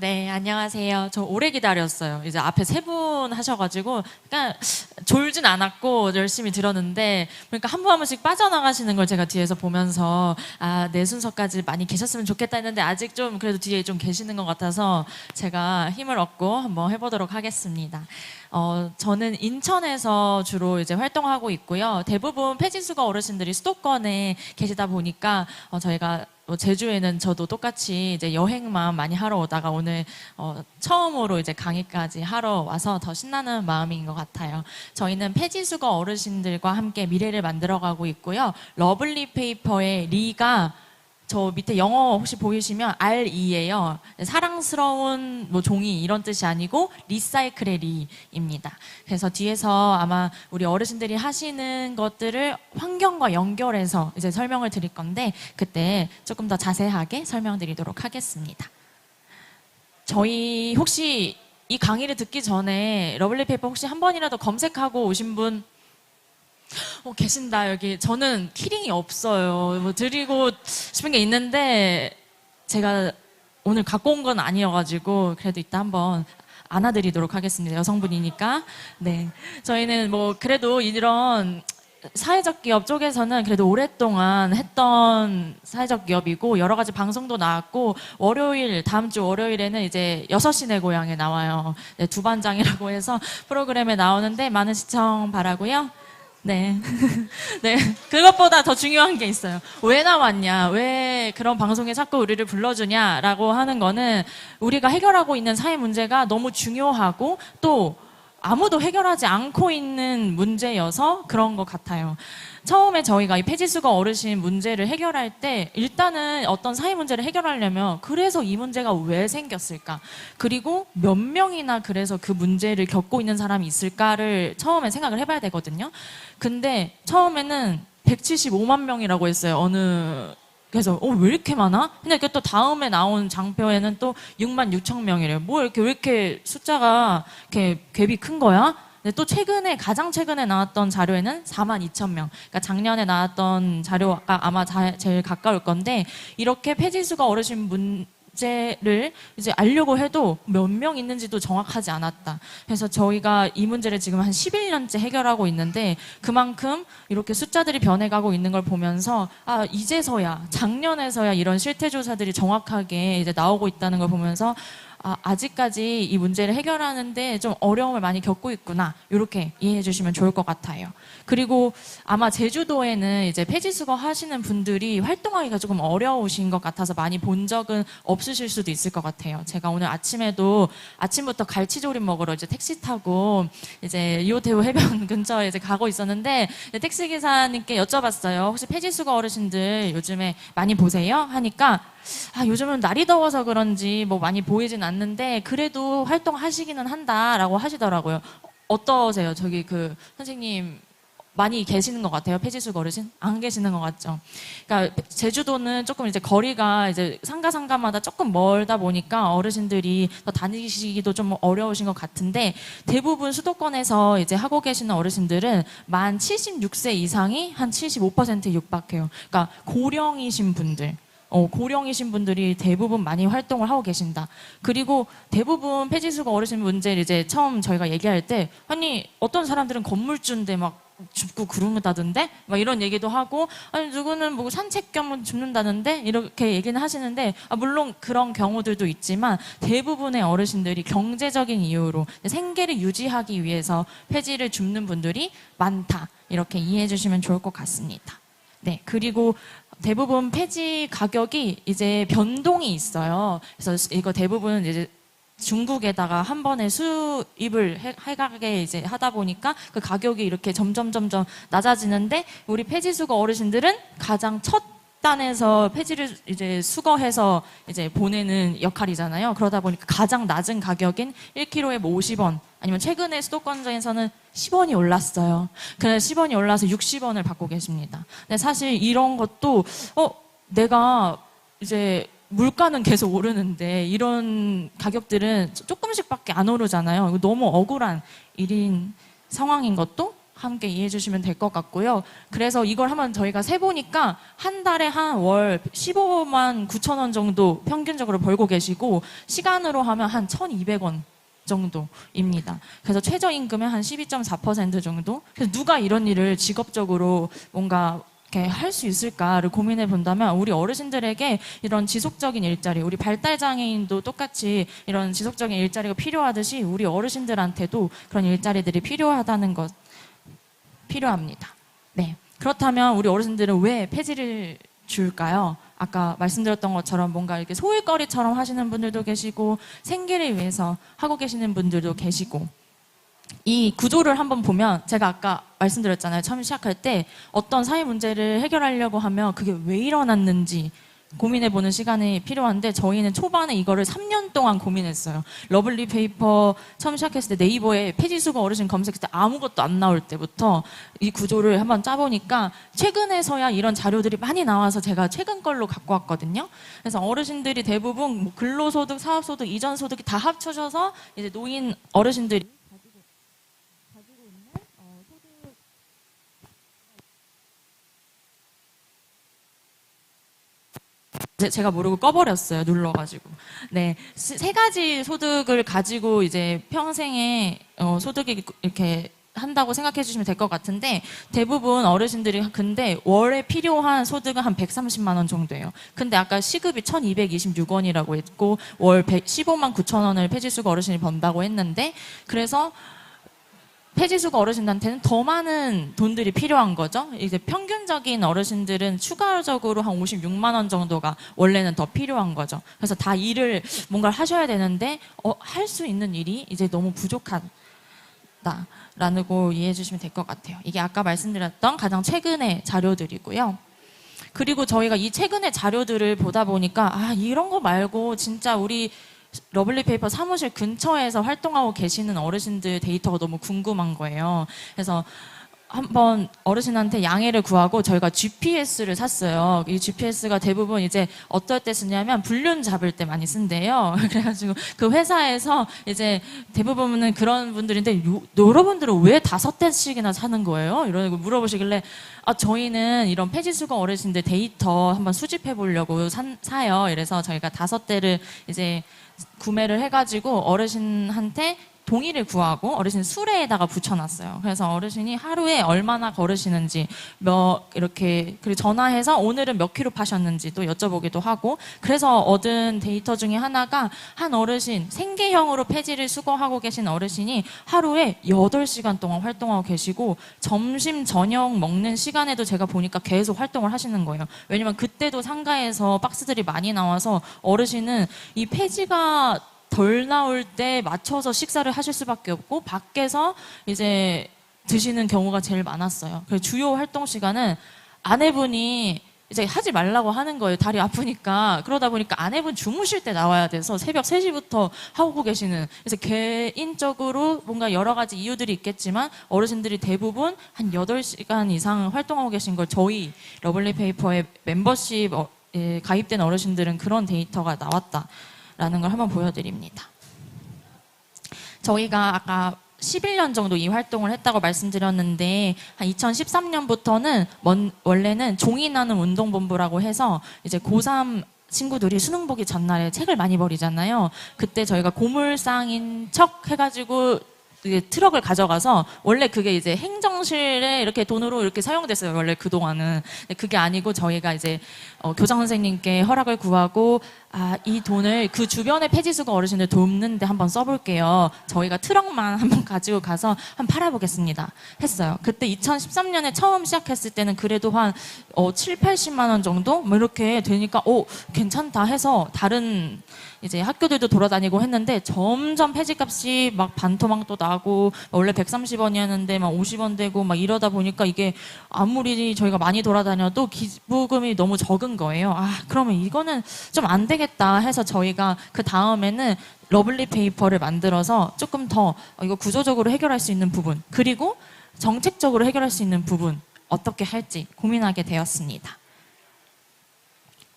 네, 안녕하세요. 저 오래 기다렸어요. 이제 앞에 세 분 하셔가지고, 그러니까 졸진 않았고 열심히 들었는데, 그러니까 한 분 한 분씩 빠져나가시는 걸 제가 뒤에서 보면서, 아, 내 순서까지 많이 계셨으면 좋겠다 했는데, 아직 좀 그래도 뒤에 좀 계시는 것 같아서 제가 힘을 얻고 한번 해보도록 하겠습니다. 어, 저는 인천에서 주로 이제 활동하고 있고요. 대부분 폐지수거 어르신들이 수도권에 계시다 보니까 어, 저희가 뭐 제주에는 저도 똑같이 이제 여행만 많이 하러 오다가 오늘 어, 처음으로 이제 강의까지 하러 와서 더 신나는 마음인 것 같아요. 저희는 폐지수거 어르신들과 함께 미래를 만들어가고 있고요. 러블리 페이퍼의 리가 저 밑에 영어 혹시 보이시면 R2예요. 사랑스러운 뭐 종이 이런 뜻이 아니고 리사이클의 리입니다. 그래서 뒤에서 아마 우리 어르신들이 하시는 것들을 환경과 연결해서 이제 설명을 드릴 건데 그때 조금 더 자세하게 설명드리도록 하겠습니다. 저희 혹시 이 강의를 듣기 전에 러블리 페이퍼 혹시 한 번이라도 검색하고 오신 분 어, 계신다, 여기. 저는 키링이 없어요. 뭐 드리고 싶은 게 있는데, 제가 오늘 갖고 온 건 아니어가지고, 그래도 이따 한번 안아드리도록 하겠습니다. 여성분이니까. 네. 저희는 뭐, 그래도 이런 사회적 기업 쪽에서는 그래도 오랫동안 했던 사회적 기업이고 여러 가지 방송도 나왔고 월요일 다음 주 월요일에는 이제 여섯 시내 고향에 나와요. 네, 두반장이라고 해서 프로그램에 나오는데 많은 시청 바라고요. 네. 네. 그것보다 더 중요한 게 있어요. 왜 나왔냐? 왜 그런 방송에 자꾸 우리를 불러주냐라고 하는 거는 우리가 해결하고 있는 사회 문제가 너무 중요하고 또 아무도 해결하지 않고 있는 문제여서 그런 것 같아요. 처음에 저희가 이 폐지수거 어르신 문제를 해결할 때 일단은 어떤 사회 문제를 해결하려면 그래서 이 문제가 왜 생겼을까? 그리고 몇 명이나 그래서 그 문제를 겪고 있는 사람이 있을까를 처음에 생각을 해봐야 되거든요. 근데 처음에는 175만 명이라고 했어요. 어느 그래서 어, 왜 이렇게 많아? 근데 그또 다음에 나온 장표에는 또 6만 6천 명이래요. 뭐 이렇게 왜 이렇게 숫자가 이렇게 갭이 큰 거야? 근데 또 최근에 가장 최근에 나왔던 자료에는 4만 2천 명. 그러니까 작년에 나왔던 자료가 아마 자- 제일 가까울 건데 이렇게 폐지수가 어르신 문제를 이제 알려고 해도 몇 명 있는지도 정확하지 않았다. 그래서 저희가 이 문제를 지금 한 11년째 해결하고 있는데 그만큼 이렇게 숫자들이 변해가고 있는 걸 보면서 아 이제서야 작년에서야 이런 실태 조사들이 정확하게 이제 나오고 있다는 걸 보면서 아, 아직까지 이 문제를 해결하는데 좀 어려움을 많이 겪고 있구나. 이렇게 이해해 주시면 좋을 것 같아요. 그리고 아마 제주도에는 이제 폐지 수거 하시는 분들이 활동하기가 조금 어려우신 것 같아서 많이 본 적은 없으실 수도 있을 것 같아요. 제가 오늘 아침에도 아침부터 갈치조림 먹으러 이제 택시 타고 이제 이호태우 해변 근처에 이제 가고 있었는데 택시 기사님께 여쭤봤어요. 혹시 폐지 수거 어르신들 요즘에 많이 보세요? 하니까 아, 요즘은 날이 더워서 그런지 뭐 많이 보이진 않는데 그래도 활동하시기는 한다라고 하시더라고요. 어떠세요? 저기 그 선생님 많이 계시는 것 같아요. 폐지수 어르신 안 계시는 것 같죠. 그러니까 제주도는 조금 이제 거리가 이제 상가 상가마다 조금 멀다 보니까 어르신들이 더 다니시기도 좀 어려우신 것 같은데 대부분 수도권에서 이제 하고 계시는 어르신들은 만 76세 이상이 한 75%에 육박해요. 그러니까 고령이신 분들. 어, 고령이신 분들이 대부분 많이 활동을 하고 계신다. 그리고 대부분 폐지수거 어르신 문제를 이제 처음 저희가 얘기할 때, 아니, 어떤 사람들은 건물주인데 막 줍고 그런다던데? 막 이런 얘기도 하고, 아니, 누구는 뭐 산책 겸 줍는다던데? 이렇게 얘기는 하시는데, 아, 물론 그런 경우들도 있지만 대부분의 어르신들이 경제적인 이유로 생계를 유지하기 위해서 폐지를 줍는 분들이 많다. 이렇게 이해해 주시면 좋을 것 같습니다. 네, 그리고 대부분 폐지 가격이 이제 변동이 있어요. 그래서 이거 대부분 이제 중국에다가 한 번에 수입을 해- 해가게 이제 하다 보니까 그 가격이 이렇게 점점 점점 낮아지는데 우리 폐지수거 어르신들은 가장 첫 단에서 폐지를 이제 수거해서 이제 보내는 역할이잖아요. 그러다 보니까 가장 낮은 가격인 1kg에 뭐 50원 아니면 최근에 수도권에서는 10원이 올랐어요. 그래서 10원이 올라서 60원을 받고 계십니다. 근데 사실 이런 것도 어 내가 이제 물가는 계속 오르는데 이런 가격들은 조금씩밖에 안 오르잖아요. 너무 억울한 일인 상황인 것도 함께 이해해 주시면 될 것 같고요. 그래서 이걸 한번 저희가 세보니까 한 달에 한 월 15만 9천 원 정도 평균적으로 벌고 계시고 시간으로 하면 한 1,200원 정도입니다. 그래서 최저임금의 한 12.4% 정도. 그래서 누가 이런 일을 직업적으로 뭔가 이렇게 할 수 있을까를 고민해 본다면 우리 어르신들에게 이런 지속적인 일자리, 우리 발달 장애인도 똑같이 이런 지속적인 일자리가 필요하듯이 우리 어르신들한테도 그런 일자리들이 필요하다는 것 필요합니다. 네. 그렇다면 우리 어르신들은 왜 폐지를 줄까요? 아까 말씀드렸던 것처럼 뭔가 이렇게 소일거리처럼 하시는 분들도 계시고 생계를 위해서 하고 계시는 분들도 계시고 이 구조를 한번 보면 제가 아까 말씀드렸잖아요. 처음 시작할 때 어떤 사회 문제를 해결하려고 하면 그게 왜 일어났는지 고민해보는 시간이 필요한데 저희는 초반에 이거를 3년 동안 고민했어요. 러블리 페이퍼 처음 시작했을 때 네이버에 폐지수거 어르신 검색했을 때 아무것도 안 나올 때부터 이 구조를 한번 짜보니까 최근에서야 이런 자료들이 많이 나와서 제가 최근 걸로 갖고 왔거든요. 그래서 어르신들이 대부분 뭐 근로소득, 사업소득, 이전소득이 다 합쳐져서 이제 노인 어르신들이 제- 제가 모르고 꺼버렸어요. 눌러가지고. 네. 스- 세 가지 소득을 가지고 이제 평생에 어, 소득이 이렇게 한다고 생각해 주시면 될 것 같은데 대부분 어르신들이 근데 월에 필요한 소득은 한 130만 원 정도예요. 근데 아까 시급이 1226원이라고 했고 월 115만 9천 원을 폐지수거 어르신이 번다고 했는데 그래서 폐지수거 어르신한테는 더 많은 돈들이 필요한 거죠. 이제 평균적인 어르신들은 추가적으로 한 56만 원 정도가 원래는 더 필요한 거죠. 그래서 다 일을 뭔가를 하셔야 되는데 어, 할 수 있는 일이 이제 너무 부족하다라는 거 이해해 주시면 될 것 같아요. 이게 아까 말씀드렸던 가장 최근의 자료들이고요. 그리고 저희가 이 최근의 자료들을 보다 보니까 아 이런 거 말고 진짜 우리 러블리 페이퍼 사무실 근처에서 활동하고 계시는 어르신들 데이터가 너무 궁금한 거예요. 그래서 한번 어르신한테 양해를 구하고 저희가 GPS를 샀어요. 이 GPS가 대부분 이제 어떨 때 쓰냐면 불륜 잡을 때 많이 쓴대요. 그래가지고 그 회사에서 이제 대부분은 그런 분들인데 요- 여러분들은 왜 다섯 대씩이나 사는 거예요? 이러고 물어보시길래 아 저희는 이런 폐지수거 어르신들 데이터 한번 수집해 보려고 산- 사요. 이래서 저희가 다섯 대를 이제 구매를 해가지고 어르신한테 동의를 구하고 어르신 수레에다가 붙여놨어요. 그래서 어르신이 하루에 얼마나 걸으시는지 몇 이렇게 그리고 전화해서 오늘은 몇 킬로 파셨는지도 여쭤보기도 하고 그래서 얻은 데이터 중에 하나가 한 어르신 생계형으로 폐지를 수거하고 계신 어르신이 하루에 8시간 동안 활동하고 계시고 점심 저녁 먹는 시간에도 제가 보니까 계속 활동을 하시는 거예요. 왜냐면 그때도 상가에서 박스들이 많이 나와서 어르신은 이 폐지가 덜 나올 때 맞춰서 식사를 하실 수밖에 없고 밖에서 이제 드시는 경우가 제일 많았어요. 그래서 주요 활동 시간은 아내분이 이제 하지 말라고 하는 거예요. 다리 아프니까. 그러다 보니까 아내분 주무실 때 나와야 돼서 새벽 3시부터 하고 계시는. 그래서 개인적으로 뭔가 여러 가지 이유들이 있겠지만 어르신들이 대부분 한 8시간 이상 활동하고 계신 걸 저희 러블리 페이퍼의 멤버십 어, 에 가입된 어르신들은 그런 데이터가 나왔다 라는 걸 한번 보여드립니다. 저희가 아까 11년 정도 이 활동을 했다고 말씀드렸는데 한 2013년부터는 원래는 종이 나는 운동본부라고 해서 이제 고3 친구들이 수능 보기 전날에 책을 많이 버리잖아요. 그때 저희가 고물상인 척 해가지고 트럭을 가져가서 원래 그게 이제 행정실에 이렇게 돈으로 이렇게 사용됐어요. 원래 그 동안은 그게 아니고 저희가 이제 어, 교장 선생님께 허락을 구하고 아 이 돈을 그 주변의 폐지수거 어르신들 돕는데 한번 써볼게요. 저희가 트럭만 한번 가지고 가서 한번 팔아보겠습니다. 했어요. 그때 2013년에 처음 시작했을 때는 그래도 한 어, 7, 80만 원 정도 뭐 이렇게 되니까 오 괜찮다 해서 다른 이제 학교들도 돌아다니고 했는데 점점 폐지값이 막 반토막도 나고 원래 130원이었는데 막 50원 되고 막 이러다 보니까 이게 아무리 저희가 많이 돌아다녀도 기부금이 너무 적은 거예요. 아 그러면 이거는 좀 안 되 겠다 해서 저희가 그 다음에는 러블리 페이퍼를 만들어서 조금 더 어, 이거 구조적으로 해결할 수 있는 부분 그리고 정책적으로 해결할 수 있는 부분 어떻게 할지 고민하게 되었습니다.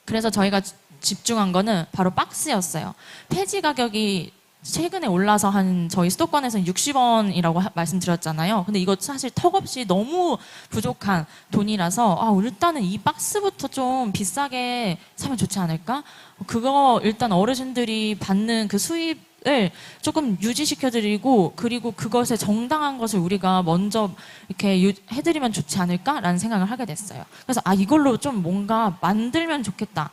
그래서 저희가 지- 집중한 거는 바로 박스였어요. 폐지 가격이 최근에 올라서 한 저희 수도권에서는 60원이라고 하- 말씀드렸잖아요. 근데 이거 사실 턱없이 너무 부족한 돈이라서 아 일단은 이 박스부터 좀 비싸게 사면 좋지 않을까? 그거 일단 어르신들이 받는 그 수입 을 조금 유지시켜드리고 그리고 그것에 정당한 것을 우리가 먼저 이렇게 유- 해드리면 좋지 않을까라는 생각을 하게 됐어요. 그래서 아 이걸로 좀 뭔가 만들면 좋겠다.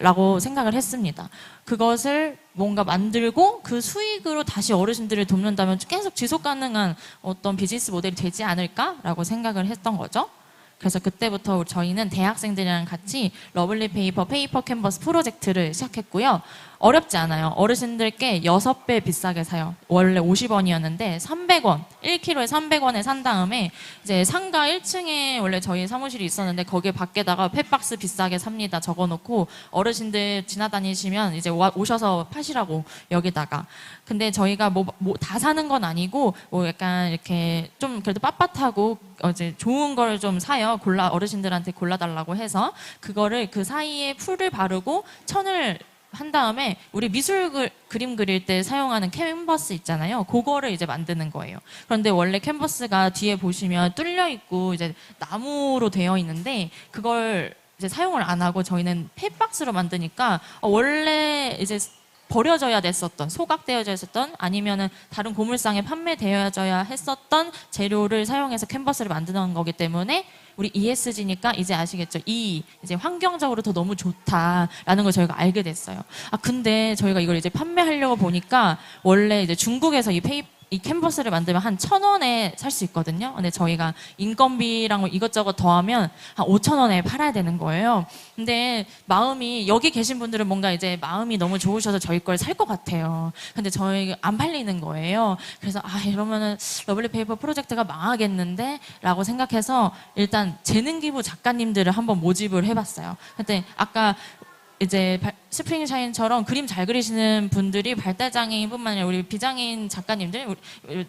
라고 생각을 했습니다. 그것을 뭔가 만들고 그 수익으로 다시 어르신들을 돕는다면 계속 지속 가능한 어떤 비즈니스 모델이 되지 않을까라고 생각을 했던 거죠. 그래서 그때부터 저희는 대학생들이랑 같이 러블리 페이퍼 페이퍼 캔버스 프로젝트를 시작했고요. 어렵지 않아요. 어르신들께 6배 비싸게 사요. 원래 50원이었는데 300원, 1kg에 300원에 산 다음에 이제 상가 1층에 원래 저희 사무실이 있었는데 거기에 밖에다가 펫박스 비싸게 삽니다. 적어 놓고 어르신들 지나다니시면 이제 와- 오셔서 파시라고 여기다가. 근데 저희가 뭐 다 사는 건 아니고 뭐 약간 이렇게 좀 그래도 빳빳하고 어, 이제 좋은 걸 좀 사요. 골라 어르신들한테 골라 달라고 해서 그거를 그 사이에 풀을 바르고 천을 한 다음에 우리 미술 그, 그림 그릴 때 사용하는 캔버스 있잖아요. 그거를 이제 만드는 거예요. 그런데 원래 캔버스가 뒤에 보시면 뚫려 있고 이제 나무로 되어 있는데 그걸 이제 사용을 안 하고 저희는 펫박스로 만드니까 어, 원래 이제 버려져야 됐었던 소각되어져 있었던 아니면은 다른 고물상에 판매되어져야 했었던 재료를 사용해서 캔버스를 만드는 거기 때문에 우리 ESG니까 이제 아시겠죠? 이 이제 환경적으로 더 너무 좋다라는 걸 저희가 알게 됐어요. 아 근데 저희가 이걸 이제 판매하려고 보니까 원래 이제 중국에서 이 페이 이 캔버스를 만들면 한 천 원에 살 수 있거든요. 근데 저희가 인건비랑 뭐 이것저것 더하면 한 오천 원에 팔아야 되는 거예요. 근데 마음이 여기 계신 분들은 뭔가 이제 마음이 너무 좋으셔서 저희 걸 살 것 같아요. 근데 저희 안 팔리는 거예요. 그래서 아 이러면은 러블리 페이퍼 프로젝트가 망하겠는데라고 생각해서 일단 재능 기부 작가님들을 한번 모집을 해봤어요. 근데 아까 이제 발- 스프링 샤인처럼 그림 잘 그리시는 분들이 발달장애인뿐만 아니라 우리 비장애인 작가님들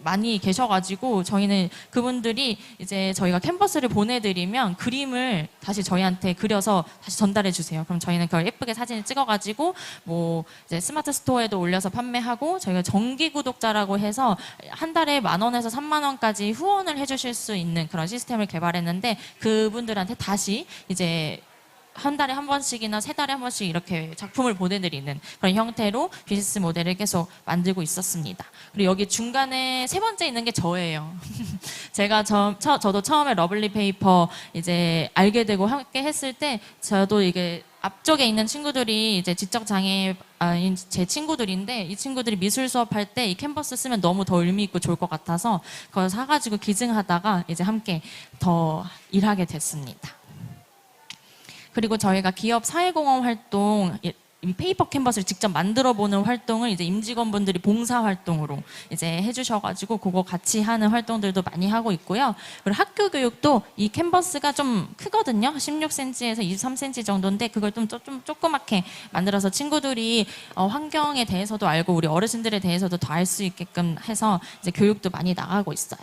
많이 계셔가지고 저희는 그분들이 이제 저희가 캔버스를 보내드리면 그림을 다시 저희한테 그려서 다시 전달해 주세요. 그럼 저희는 그걸 예쁘게 사진을 찍어가지고 뭐 이제 스마트 스토어에도 올려서 판매하고 저희가 정기 구독자라고 해서 한 달에 만 원에서 3만 원까지 후원을 해주실 수 있는 그런 시스템을 개발했는데 그분들한테 다시 이제 한 달에 한 번씩이나 세 달에 한 번씩 이렇게 작품을 보내드리는 그런 형태로 비즈니스 모델을 계속 만들고 있었습니다. 그리고 여기 중간에 세 번째 있는 게 저예요. 제가 저, 저, 저도 처음에 러블리 페이퍼 이제 알게 되고 함께 했을 때 저도 이게 앞쪽에 있는 친구들이 이제 지적 장애 아닌 제 친구들인데 이 친구들이 미술 수업할 때 이 캔버스 쓰면 너무 더 의미 있고 좋을 것 같아서 그걸 사가지고 기증하다가 이제 함께 더 일하게 됐습니다. 그리고 저희가 기업 사회공헌 활동 페이퍼 캔버스를 직접 만들어 보는 활동을 이제 임직원분들이 봉사 활동으로 이제 해주셔가지고 그거 같이 하는 활동들도 많이 하고 있고요. 그리고 학교 교육도 이 캔버스가 좀 크거든요. 16cm에서 23cm 정도인데 그걸 좀, 쪼- 좀 조그맣게 만들어서 친구들이 어, 환경에 대해서도 알고 우리 어르신들에 대해서도 더 알 수 있게끔 해서 이제 교육도 많이 나가고 있어요.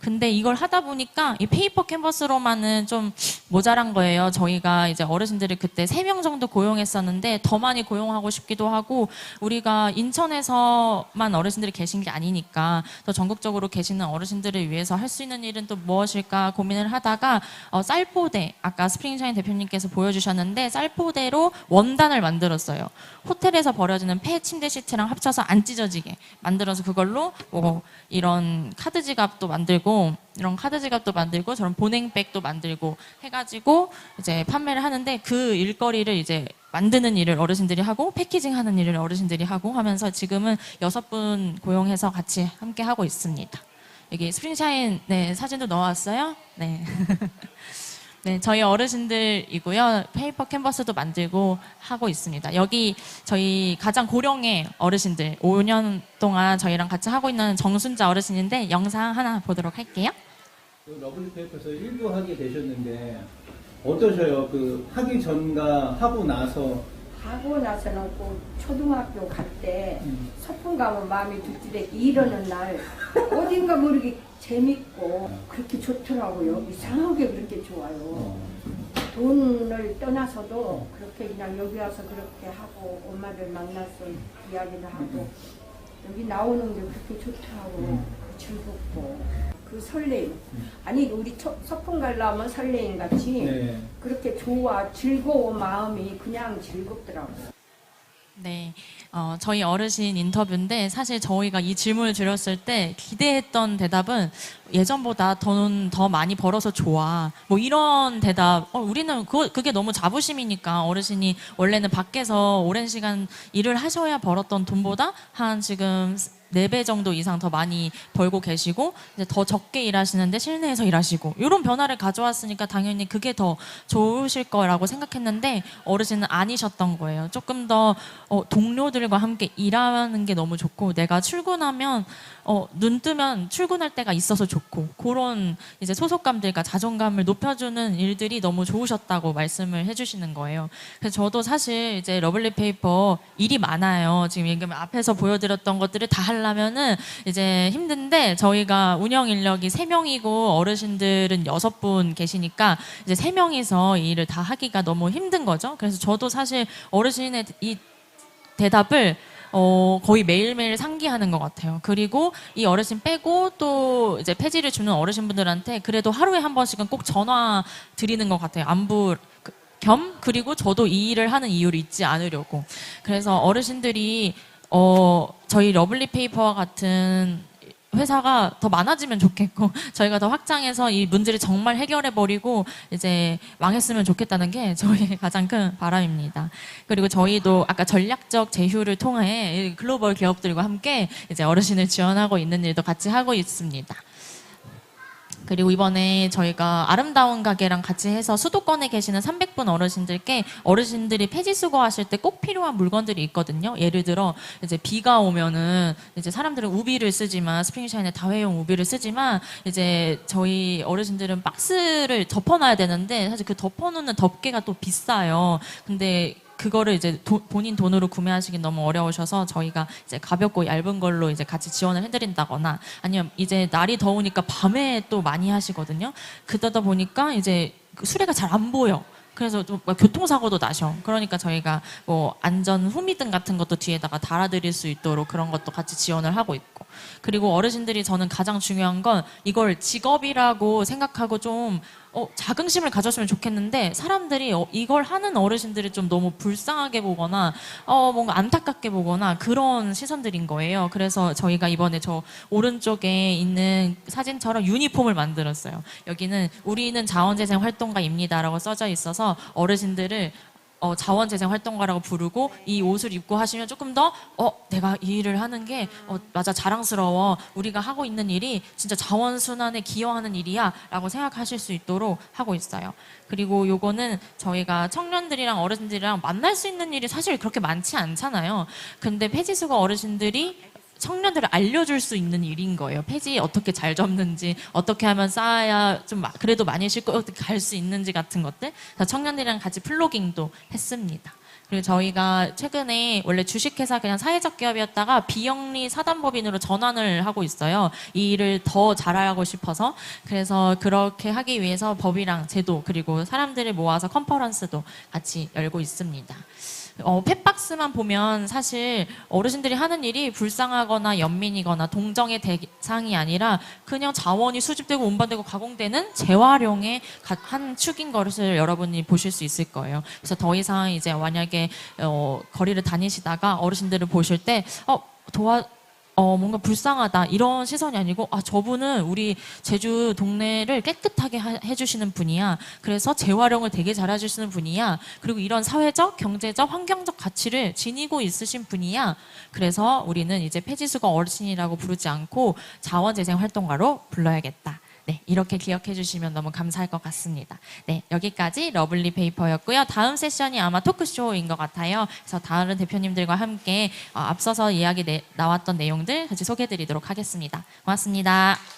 근데 이걸 하다 보니까 이 페이퍼 캔버스로만은 좀 모자란 거예요. 저희가 이제 어르신들을 그때 세 명 정도 고용했었는데 더 많이 고용하고 싶기도 하고 우리가 인천에서만 어르신들이 계신 게 아니니까 더 전국적으로 계시는 어르신들을 위해서 할 수 있는 일은 또 무엇일까 고민을 하다가 어, 쌀포대 아까 스프링샤인 대표님께서 보여주셨는데 쌀포대로 원단을 만들었어요. 호텔에서 버려지는 폐 침대 시트랑 합쳐서 안 찢어지게 만들어서 그걸로 뭐 이런 카드 지갑도 만들고 이런 카드 지갑도 만들고 저런 보냉백도 만들고 해가지고 이제 판매를 하는데 그 일거리를 이제 만드는 일을 어르신들이 하고 패키징 하는 일을 어르신들이 하고 하면서 지금은 여섯 분 고용해서 같이 함께 하고 있습니다. 여기 스프링샤인 네 사진도 넣어왔어요. 네. 네, 저희 어르신들이고요. 페이퍼 캔버스도 만들고 하고 있습니다. 여기 저희 가장 고령의 어르신들 5년 동안 저희랑 같이 하고 있는 정순자 어르신인데 영상 하나 보도록 할게요. 그 러블리 페이퍼에서 일부 하게 되셨는데 어떠셔요? 그 하기 전과 하고 나서 하고 나서는 꼭 초등학교 갈때 음, 소풍 가면 마음이 들뜨대 이러는 날 어딘가 모르게 재밌고 그렇게 좋더라고요. 이상하게 그렇게 좋아요. 어, 돈을 떠나서도 그렇게 그냥 여기 와서 그렇게 하고 엄마들 만나서 이야기를 하고 여기 나오는 게 그렇게 좋더라고. 음. 그 즐겁고 그 설레임. 음. 아니 우리 서- 서풍 가려면 설레임 같이 네. 그렇게 좋아 즐거운 마음이 그냥 즐겁더라고. 네, 어, 저희 어르신 인터뷰인데 사실 저희가 이 질문을 드렸을 때 기대했던 대답은 예전보다 돈 더 많이 벌어서 좋아. 뭐 이런 대답. 어, 우리는 그, 그게 너무 자부심이니까 어르신이 원래는 밖에서 오랜 시간 일을 하셔야 벌었던 돈보다 한 지금 네 배 정도 이상 더 많이 벌고 계시고 이제 더 적게 일하시는데 실내에서 일하시고 이런 변화를 가져왔으니까 당연히 그게 더 좋으실 거라고 생각했는데 어르신은 아니셨던 거예요. 조금 더 어, 동료들과 함께 일하는 게 너무 좋고 내가 출근하면 어, 눈 뜨면 출근할 때가 있어서 좋고 그런 이제 소속감들과 자존감을 높여주는 일들이 너무 좋으셨다고 말씀을 해주시는 거예요. 그래서 저도 사실 이제 러블리 페이퍼 일이 많아요. 지금 얘기하면 앞에서 보여드렸던 것들을 다 하려면은 이제 힘든데 저희가 운영 인력이 세 명이고 어르신들은 여섯 분 계시니까 이제 세 명이서 이 일을 다 하기가 너무 힘든 거죠. 그래서 저도 사실 어르신의 이 대답을 어, 거의 매일매일 상기하는 것 같아요. 그리고 이 어르신 빼고 또 이제 폐지를 주는 어르신분들한테 그래도 하루에 한 번씩은 꼭 전화 드리는 것 같아요. 안부 그- 겸 그리고 저도 이 일을 하는 이유를 잊지 않으려고. 그래서 어르신들이 어, 저희 러블리 페이퍼와 같은 회사가 더 많아지면 좋겠고 저희가 더 확장해서 이 문제를 정말 해결해 버리고 이제 망했으면 좋겠다는 게 저희의 가장 큰 바람입니다. 그리고 저희도 아까 전략적 제휴를 통해 이 글로벌 기업들과 함께 이제 어르신을 지원하고 있는 일도 같이 하고 있습니다. 그리고 이번에 저희가 아름다운 가게랑 같이 해서 수도권에 계시는 300분 어르신들께 어르신들이 폐지 수거하실 때 꼭 필요한 물건들이 있거든요. 예를 들어 이제 비가 오면은 이제 사람들은 우비를 쓰지만 스프링샤인에 다회용 우비를 쓰지만 이제 저희 어르신들은 박스를 덮어놔야 되는데 사실 그 덮어놓는 덮개가 또 비싸요. 근데 그거를 이제 도- 본인 돈으로 구매하시기 너무 어려우셔서 저희가 이제 가볍고 얇은 걸로 이제 같이 지원을 해드린다거나 아니면 이제 날이 더우니까 밤에 또 많이 하시거든요. 그러다 보니까 이제 그 수레가 잘 안 보여. 그래서 좀 교통사고도 나셔. 그러니까 저희가 뭐 안전 후미등 같은 것도 뒤에다가 달아드릴 수 있도록 그런 것도 같이 지원을 하고 있고. 그리고 어르신들이 저는 가장 중요한 건 이걸 직업이라고 생각하고 좀 어, 자긍심을 가졌으면 좋겠는데 사람들이 어, 이걸 하는 어르신들이 좀 너무 불쌍하게 보거나 어, 뭔가 안타깝게 보거나 그런 시선들인 거예요. 그래서 저희가 이번에 저 오른쪽에 있는 사진처럼 유니폼을 만들었어요. 여기는 우리는 자원재생 활동가입니다라고 써져 있어서 어르신들을 어, 자원재생 활동가라고 부르고 이 옷을 입고 하시면 조금 더 어, 내가 이 일을 하는 게 어, 맞아 자랑스러워. 우리가 하고 있는 일이 진짜 자원순환에 기여하는 일이야 라고 생각하실 수 있도록 하고 있어요. 그리고 요거는 저희가 청년들이랑 어르신들이랑 만날 수 있는 일이 사실 그렇게 많지 않잖아요. 근데 폐지수거 어르신들이 청년들을 알려줄 수 있는 일인 거예요. 폐지 어떻게 잘 접는지, 어떻게 하면 쌓아야 좀 마- 그래도 많이 싣고 어떻게 갈 수 있는지 같은 것들. 그래서 청년들이랑 같이 플로깅도 했습니다. 그리고 저희가 최근에 원래 주식회사 그냥 사회적 기업이었다가 비영리 사단법인으로 전환을 하고 있어요. 이 일을 더 잘하고 싶어서. 그래서 그렇게 하기 위해서 법이랑 제도 그리고 사람들을 모아서 컨퍼런스도 같이 열고 있습니다. 어, 펫박스만 보면 사실 어르신들이 하는 일이 불쌍하거나 연민이거나 동정의 대상이 아니라 그냥 자원이 수집되고 운반되고 가공되는 재활용의 가- 한 축인 것을 여러분이 보실 수 있을 거예요. 그래서 더 이상 이제 만약에 어, 거리를 다니시다가 어르신들을 보실 때 어, 도와 어, 뭔가 불쌍하다 이런 시선이 아니고 아 저분은 우리 제주 동네를 깨끗하게 하- 해주시는 분이야. 그래서 재활용을 되게 잘 해주시는 분이야. 그리고 이런 사회적, 경제적, 환경적 가치를 지니고 있으신 분이야. 그래서 우리는 이제 폐지수거 어르신이라고 부르지 않고 자원재생 활동가로 불러야겠다. 네, 이렇게 기억해 주시면 너무 감사할 것 같습니다. 네, 여기까지 러블리 페이퍼였고요. 다음 세션이 아마 토크쇼인 것 같아요. 그래서 다른 대표님들과 함께 어, 앞서서 이야기 내- 나왔던 내용들 같이 소개해 드리도록 하겠습니다. 고맙습니다.